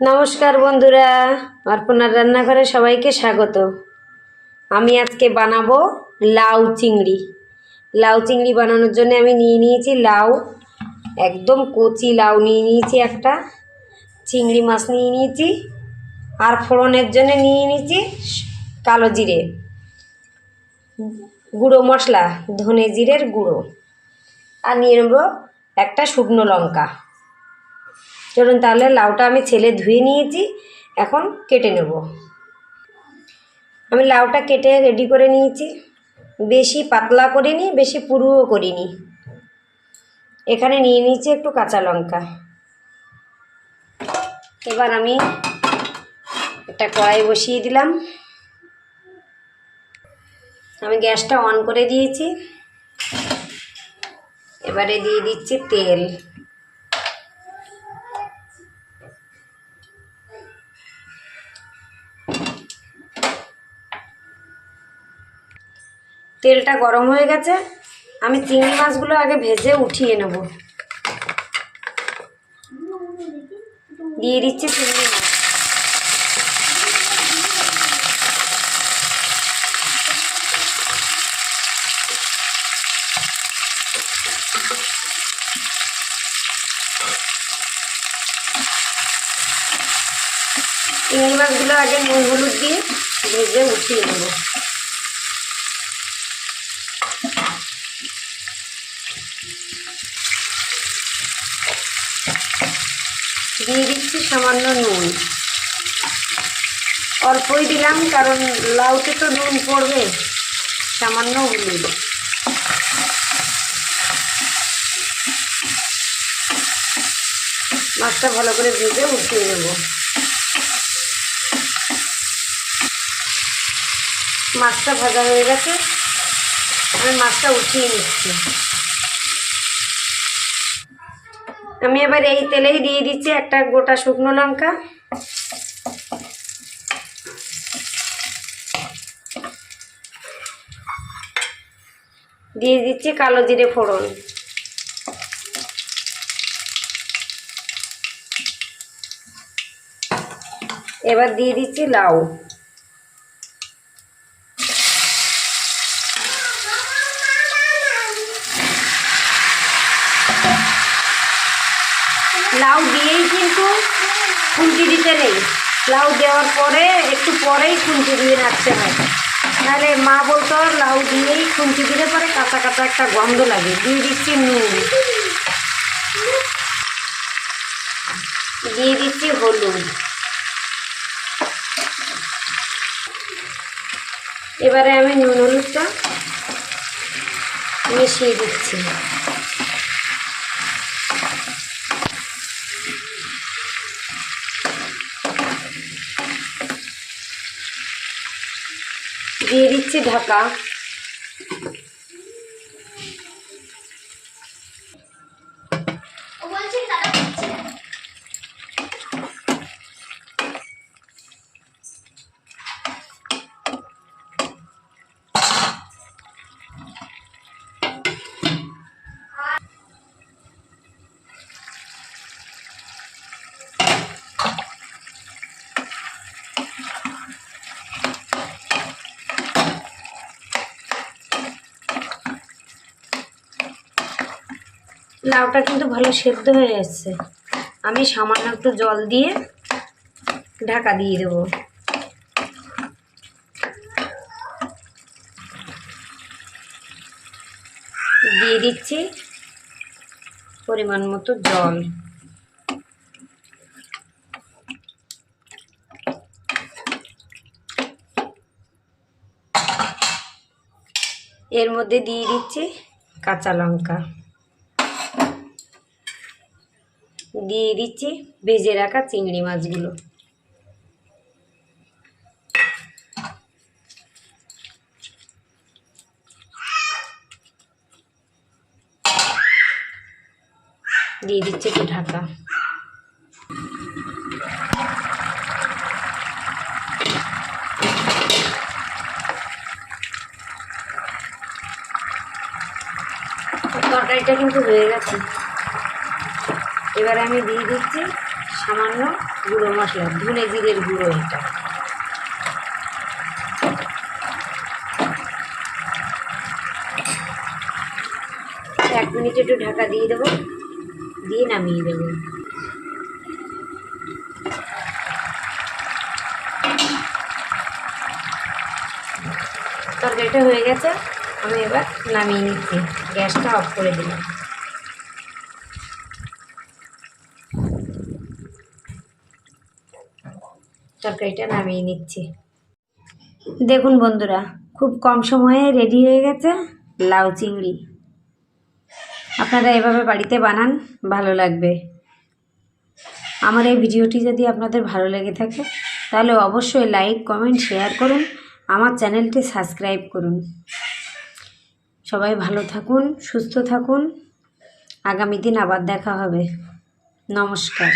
নমস্কার বন্ধুরা, অর্পণার রান্নাঘরে সবাইকে স্বাগত। আমি আজকে বানাবো লাউ চিংড়ি। লাউ চিংড়ি বানানোর জন্য আমি নিয়ে নিয়েছি লাউ, একদম কচি লাউ নিয়ে নিয়েছি একটা, চিংড়ি মাছ নিয়ে নিয়েছি, আর ফোড়নের জন্য নিয়ে নিয়েছি কালো জিরে। গুঁড়ো মশলা, ধনে জিরের গুঁড়ো, আর নিয়ে নেব একটা শুকনো লঙ্কা। চলুন তাহলে লাউটা আমি ছেলে ধুয়ে নিয়েছি, এখন কেটে নেব। আমি লাউটা কেটে রেডি করে নিয়েছি। বেশি পাতলা করিনি, বেশি পুরুও করিনি। এখানে নিয়ে নিয়েছি একটু কাঁচা লঙ্কা। এবার আমি একটা কড়াই বসিয়ে দিলাম। আমি গ্যাসটা অন করে দিয়েছি। এবারে দিয়ে দিচ্ছি তেল। তেলটা গরম হয়ে গেছে, আমি চিংড়ি মাছগুলো আগে ভেজে উঠিয়ে নেব। দিয়ে দিচ্ছি চিংড়ি মাছ। চিংড়ি মাছগুলো আগে নুন হলুদ দিয়ে ভেজে উঠিয়ে নেব। দিয়ে দিচ্ছি সামান্য নুন। অল্পই দিলাম, কারণ লাউতে তো নুন পড়বে। সামান্য হলুদ। মাছটা ভালো করে ভেজে উঠিয়ে নেব। মাছটা ভাজা হয়ে গেছে। আমি মাছটা উঠিয়ে নিচ্ছি। আমি এবার এই তেলেই দিয়ে দিচ্ছি একটা গোটা শুকনো লঙ্কা। দিয়ে দিচ্ছি কালো জিরে ফোড়ন। এবার দিয়ে দিচ্ছি লাউ। লাউ দিয়েই কিন্তু খুন্তি দিতে নেই। লাউ দেওয়ার পরে, একটু পরেই খুন্তি দিয়ে রাখতে হয়। তাহলে মা বলতো, লাউ দিয়েই খুন্তি দিলে পরে কাঁচা কাঁচা একটা গন্ধ লাগে। দিয়ে দিচ্ছি নুন। দিয়ে দিচ্ছি হলুদ। এবারে আমি নুন, হলুদটা মিশিয়ে দিচ্ছি। দিয়ে দিচ্ছি ঢাকা লাউটা কিন্তু ভালো সেদ্ধ হয়ে এসছে। আমি সামান্য একটু জল দিয়ে ঢাকা দিয়ে দেবো। দিয়ে দিচ্ছি পরিমাণ মতো জল। এর মধ্যে দিয়ে দিচ্ছি কাঁচা লঙ্কা। দিয়ে দিচ্ছি ভেজে রাখা চিংড়ি মাছগুলো। দিয়ে দিচ্ছি একটু ঢাকা। তরকারিটা কিন্তু হয়ে গেছে। এবারে আমি দিয়ে দিচ্ছি সামান্য গুঁড়ো মশলা, ধনে জিরের গুঁড়ো এটা। এক মিনিট একটু ঢাকা দিয়ে দেবো, দিয়ে নামিয়ে দেবো। তরকারিটা হয়ে গেছে, আমি এবার নামিয়ে নিচ্ছি, গ্যাসটা অফ করে দিলাম। তরকারিটা নামিয়ে নিচ্ছি। দেখুন বন্ধুরা, খুব কম সময়ে রেডি হয়ে গেছে লাউ চিংড়ি। আপনারা এভাবে বাড়িতে বানান, ভালো লাগবে। আমার এই ভিডিওটি যদি আপনাদের ভালো লেগে থাকে, তাহলে অবশ্যই লাইক কমেন্ট শেয়ার করুন, আমার চ্যানেলটি সাবস্ক্রাইব করুন। সবাই ভালো থাকুন, সুস্থ থাকুন। আগামী দিন আবার দেখা হবে। নমস্কার।